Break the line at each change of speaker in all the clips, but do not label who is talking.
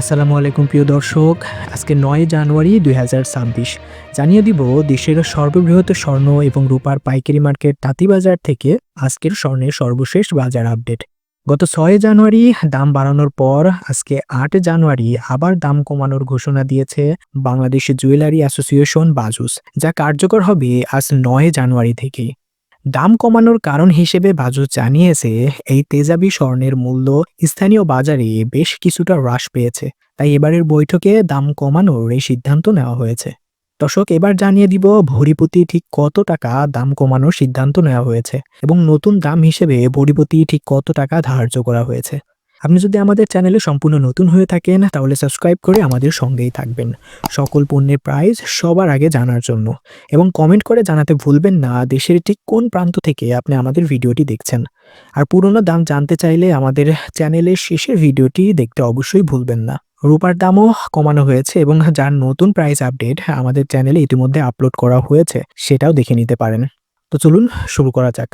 আসসালামু আলাইকুম প্রিয় দর্শক, আজকে নয় জানুয়ারি দুই জানিয়ে দিব দেশের সর্ববৃহৎ স্বর্ণ এবং রূপার পাইকারি মার্কেট তাঁতিবাজার থেকে আজকের স্বর্ণের সর্বশেষ বাজার আপডেট। গত ছয় জানুয়ারি দাম বাড়ানোর পর আজকে আট জানুয়ারি আবার দাম কমানোর ঘোষণা দিয়েছে বাংলাদেশ জুয়েলারি অ্যাসোসিয়েশন বাজুস, যা কার্যকর হবে আজ নয় জানুয়ারি থেকে দাম কমানোর কারণ হিসেবে বাজু জানিয়েছে, এই তেজাবি স্বর্ণের মূল্য স্থানীয় বাজারে বেশ কিছুটা হ্রাস পেয়েছে। তাই এবারের বৈঠকে দাম কমানোর এই সিদ্ধান্ত নেওয়া হয়েছে। দর্শক, এবার জানিয়ে দিব ভরিপতি ঠিক কত টাকা দাম কমানোর সিদ্ধান্ত নেওয়া হয়েছে এবং নতুন দাম হিসেবে ভরিপতি ঠিক কত টাকা ধার্য করা হয়েছে। আপনি যদি আমাদের চ্যানেলে সম্পূর্ণ নতুন হয়ে থাকেন, তাহলে সাবস্ক্রাইব করে আমাদের সঙ্গেই থাকবেন। সকল পণ্যের প্রাইস সবার আগে জানার জন্য। এবং কমেন্ট করে জানাতে ভুলবেন না, দেশের ঠিক কোন প্রান্ত থেকে আপনি আমাদের ভিডিওটি দেখছেন। আর পুরনো দাম জানতে চাইলে আমাদের চ্যানেলের শেষের ভিডিওটি দেখতে অবশ্যই ভুলবেন না। রূপার দামও কমানো হয়েছে এবং যার নতুন প্রাইস আপডেট আমাদের চ্যানেলে ইতিমধ্যে আপলোড করা হয়েছে, সেটাও দেখে নিতে পারেন। তো চলুন শুরু করা যাক।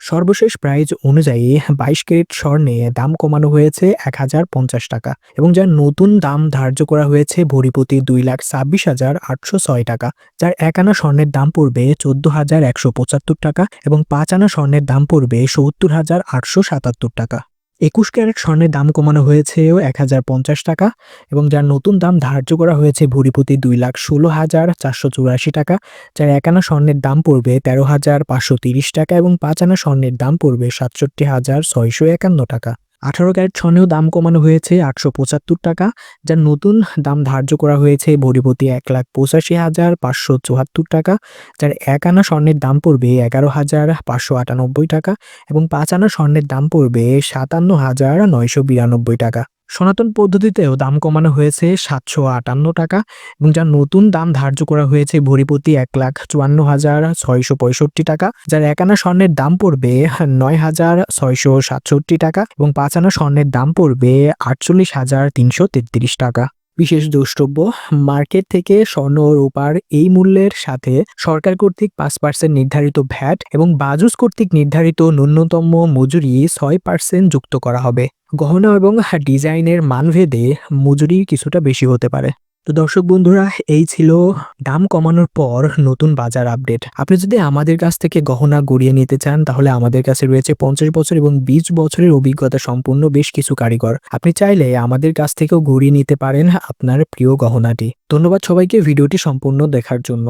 সর্বশেষ প্রাইজ অনুযায়ী বাইশ ক্যারেট স্বর্ণে দাম কমানো হয়েছে এক হাজার পঞ্চাশ টাকা এবং যার নতুন দাম ধার্য করা হয়েছে ভরিপতি দুই লাখ ছাব্বিশ হাজার আটশো ছয় টাকা। যার এক আনা স্বর্ণের দাম পড়বে চোদ্দ হাজার একশো পঁচাত্তর টাকা এবং পাঁচ আনা স্বর্ণের দাম পড়বে সত্তর হাজার আটশো সাতাত্তর টাকা। একুশ ক্যারেট স্বর্ণের দাম কমানো হয়েছেও এক হাজার পঞ্চাশ টাকা এবং যার নতুন দাম ধার্য করা হয়েছে ভরিপতি দুই লাখ ষোলো হাজার চারশো চুরাশি টাকা, যার এক আনা স্বর্ণের দাম পড়বে তেরো হাজার পাঁচশো তিরিশ টাকা এবং পাঁচ আনা স্বর্ণের দাম পড়বে সাতষট্টি হাজার ছয়শো একান্ন টাকা। আঠারো ক্যারেট স্বর্ণেও দাম কমানো হয়েছে আটশো পঁচাত্তর টাকা যার নতুন দাম ধার্য করা হয়েছে ভরিপতি এক লাখ পঁচাশি হাজার পাঁচশো চুয়াত্তর টাকা, যার এক আনা স্বর্ণের দাম পড়বে এগারো হাজার পাঁচশো আটানব্বই টাকা এবং পাঁচ আনা স্বর্ণের দাম পড়বে সাতান্ন হাজার নয়শো বিরানব্বই টাকা। সনাতন পদ্ধতিতেও দাম কমানো হয়েছে সাতশো আটান্ন টাকা এবং যার নতুন দাম ধার্য করা হয়েছে ভরিপতি এক লাখ চুয়ান্ন হাজার ছয়শো পঁয়ষট্টি টাকা, যার এক আনা স্বর্ণের দাম পড়বে নয় হাজার ছয়শো সাতষট্টি টাকা এবং পাঁচ আনা স্বর্ণের দাম পড়বে আটচল্লিশ হাজার তিনশো তেত্রিশ টাকা। বিশেষ দ্রষ্টব্য, মার্কেট থেকে স্বর্ণ ও রূপার এই মূল্যের সাথে সরকার কর্তৃক পাঁচ পার্সেন্ট নির্ধারিত ভ্যাট এবং বাজুস কর্তৃক নির্ধারিত ন্যূনতম মজুরি ছয় পার্সেন্ট যুক্ত করা হবে। গহনা এবং ডিজাইনের মানভেদে মজুরি কিছুটা বেশি হতে পারে। তো দর্শক বন্ধুরা, এই ছিল দাম কমানোর পর নতুন বাজার আপডেট। আপনি যদি আমাদের কাছ থেকে গহনা গড়িয়ে নিতে চান, তাহলে আমাদের কাছে রয়েছে পঞ্চাশ বছর এবং বিশ বছরের অভিজ্ঞতা সম্পূর্ণ বেশ কিছু কারিগর। আপনি চাইলে আমাদের কাছ থেকেও গড়িয়ে নিতে পারেন আপনার প্রিয় গহনাটি। ধন্যবাদ সবাইকে ভিডিওটি সম্পূর্ণ দেখার জন্য।